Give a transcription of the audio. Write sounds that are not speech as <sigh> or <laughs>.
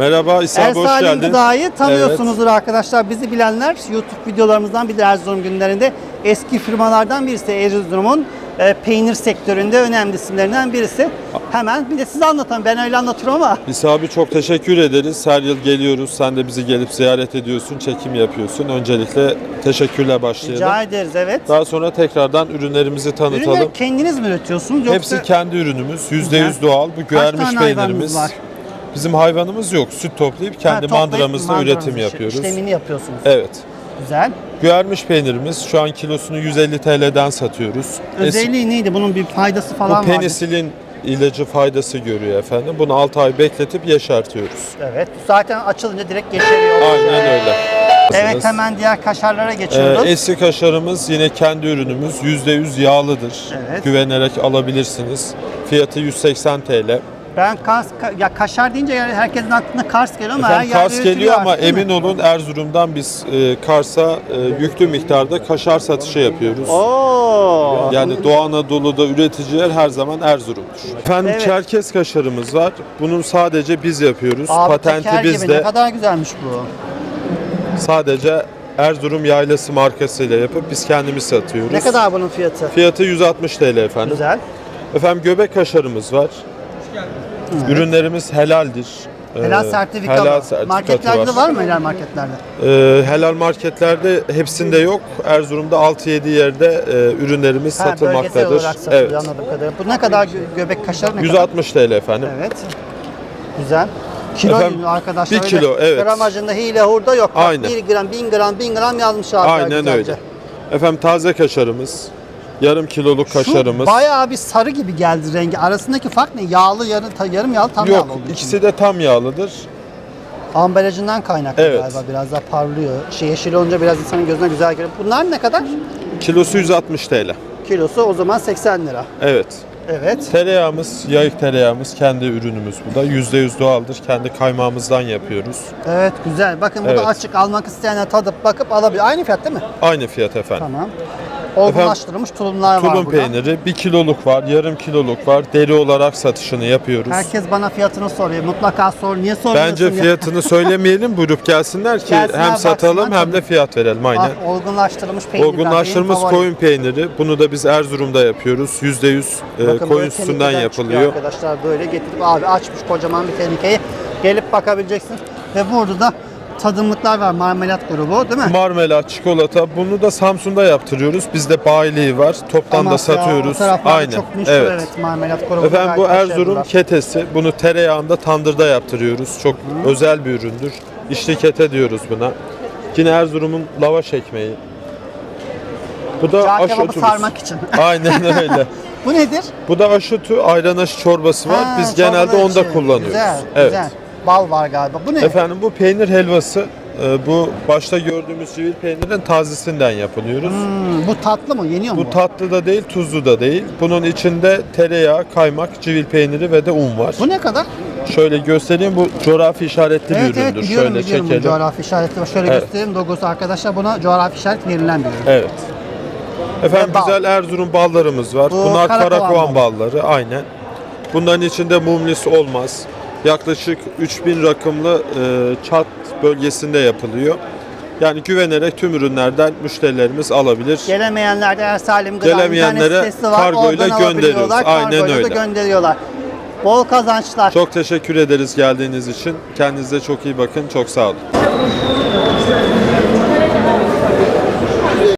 Merhaba İsa hoş Ersalim geldin. Gıda'yı tanıyorsunuzdur arkadaşlar. Bizi bilenler YouTube videolarımızdan bir de Erzurum günlerinde eski firmalardan birisi Erzurum'un e, peynir sektöründe önemli isimlerinden birisi. Hemen bir de size anlatalım. Ben öyle anlatıyorum ama İsa abi çok teşekkür ederiz. Her yıl geliyoruz. Sen de bizi gelip ziyaret ediyorsun, çekim yapıyorsun. Öncelikle teşekkürle başlayalım. rica ederiz evet. Daha sonra tekrardan ürünlerimizi tanıtalım. Ürünleri kendiniz mi üretiyorsunuz yoksa Hepsi kendi ürünümüz. %100 Güzel. doğal. Bu güvermiş peynirimiz. var? Bizim hayvanımız yok. Süt toplayıp kendi toplayıp mandıranızı üretim işe- yapıyoruz. İşlemini yapıyorsunuz. Evet. Güzel. Güvermiş peynirimiz şu an kilosunu 150 TL'den satıyoruz. Es- Özelliği neydi? Bunun bir faydası Bu falan var. penisilin ilacı faydası görüyor efendim. Bunu 6 ay bekletip yeşertiyoruz. Evet. Zaten açılınca direkt yeşeriyor. Aynen öyle. Evet hemen diğer kaşarlara geçiyoruz. Ee, eski kaşarımız yine kendi ürünümüz. %100 yağlıdır. Evet. Güvenerek alabilirsiniz. Fiyatı 180 TL. Ben Kars, ka- ya kaşar deyince yani herkesin aklına Kars geliyor ama her Efendim yerde Kars geliyor ama artık, emin olun Erzurum'dan biz e, Kars'a e, yüklü miktarda kaşar satışı yapıyoruz. Oo. Yani Doğu Anadolu'da üreticiler her zaman Erzurum'dur. Efendim Evet. Çerkez kaşarımız var. Bunun sadece biz yapıyoruz. Abi Patenti gibi ne bizde. kadar güzelmiş bu. Sadece Erzurum Yaylası markasıyla yapıp biz kendimiz satıyoruz. Ne kadar bunun fiyatı? Fiyatı 160 TL efendim. Güzel. Efendim göbek kaşarımız var. Ürünlerimiz helaldir. Helal Ee, sertifikalı. helal sertifikatı Marketlerde de var mı helal marketlerde? Ee, helal marketlerde hepsinde yok. Erzurum'da 6-7 yerde e, ürünlerimiz Ha, bölgesel satılmaktadır. olarak satılıyor Evet. anladığım kadarıyla. Bu ne kadar gö- göbek kaşarı ne kadar? 160 TL efendim. Evet. Güzel. Kilo Efendim, arkadaşlar. bir öyle kilo, evet. Gramajında hile hurda yok. Bak, Aynen. 1 gram, 1000 gram, 1000 gram yazmış abi. Aynen öyle. Efendim taze kaşarımız. Yarım kiloluk kaşarımız. Şu bayağı bir sarı gibi geldi rengi. Arasındaki fark ne? Yağlı, yarım, ta- yarım yağlı, tam Yok yağlı olduğu için. ikisi de tam yağlıdır. Ambalajından kaynaklı Evet. galiba biraz daha parlıyor. Şey yeşil olunca biraz insanın gözüne güzel geliyor. Bunlar ne kadar? Kilosu 160 TL. Kilosu o zaman 80 lira. Evet. Evet. Tereyağımız, yayık tereyağımız kendi ürünümüz bu da. %100 doğaldır. Kendi kaymağımızdan yapıyoruz. Evet güzel. Bakın bu Evet. da açık almak isteyenler tadıp bakıp alabilir. Aynı fiyat değil mi? Aynı fiyat efendim. Tamam. Olgunlaştırılmış tulumlar var Tulum burada. peyniri 1 kiloluk var, yarım kiloluk var. Deri olarak satışını yapıyoruz. Herkes bana fiyatını soruyor. Mutlaka sor. Niye soruyorsun Bence ya? fiyatını <laughs> söylemeyelim, buyurup gelsinler ki Gelsinler, hem satalım baksınlar, hem de fiyat verelim aynen. Ah, olgunlaştırılmış peynir. Olgunlaştırılmış koyun peyniri. Bunu da biz Erzurum'da yapıyoruz. %100 e, Bakın koyun böyle sütünden tenekeden yapılıyor. Arkadaşlar böyle getirip abi açmış kocaman bir tenekeyi gelip bakabileceksin. Ve burada da tadımlıklar var marmelat grubu değil mi? Marmelat, çikolata bunu da Samsun'da yaptırıyoruz. Bizde bayiliği var. Toptan da Amasya, satıyoruz. O taraflarda Aynen. çok meşhur evet. evet. marmelat grubu. Efendim bu Erzurum ketesi. Bunu tereyağında tandırda yaptırıyoruz. Çok özel bir üründür. İçli kete diyoruz buna. Yine Erzurum'un lavaş ekmeği. Bu da Cağ aşotumuz. sarmak için. <laughs> Aynen öyle. bu nedir? Bu da aşotu, ayran aşı çorbası var. Ha, Biz genelde çorbalar onda için. kullanıyoruz. Güzel, evet. güzel. Bal var galiba. Bu ne? Efendim bu peynir helvası. e, Bu başta gördüğümüz civil peynirin tazesinden yapılıyoruz. Hmm, bu tatlı mı? Yeniyor mu? Bu tatlı da değil, tuzlu da değil. Bunun içinde tereyağı, kaymak, civil peyniri ve de un var. Bu ne kadar? Şöyle göstereyim. Bu coğrafi işaretli bir evet üründür. evet biliyorum Şöyle biliyorum bu çekelim. coğrafi işareti var. Şöyle Evet. göstereyim logosu arkadaşlar buna coğrafi işaret verilen bir ürün. Evet. Efendim bal. güzel Erzurum ballarımız var. Bu Bunlar Karakovan Karakovan balları. Aynen. Bunların içinde mumlis olmaz. Yaklaşık 3000 rakımlı e, çat bölgesinde yapılıyor. Yani güvenerek tüm ürünlerden müşterilerimiz alabilir. Gelemeyenler de Ersalim Gıda Gelemeyenlere kargoyla gönderiyoruz. Aynen kargoyla öyle. gönderiyorlar. Bol kazançlar. Çok teşekkür ederiz geldiğiniz için. Kendinize çok iyi bakın. Çok sağ olun.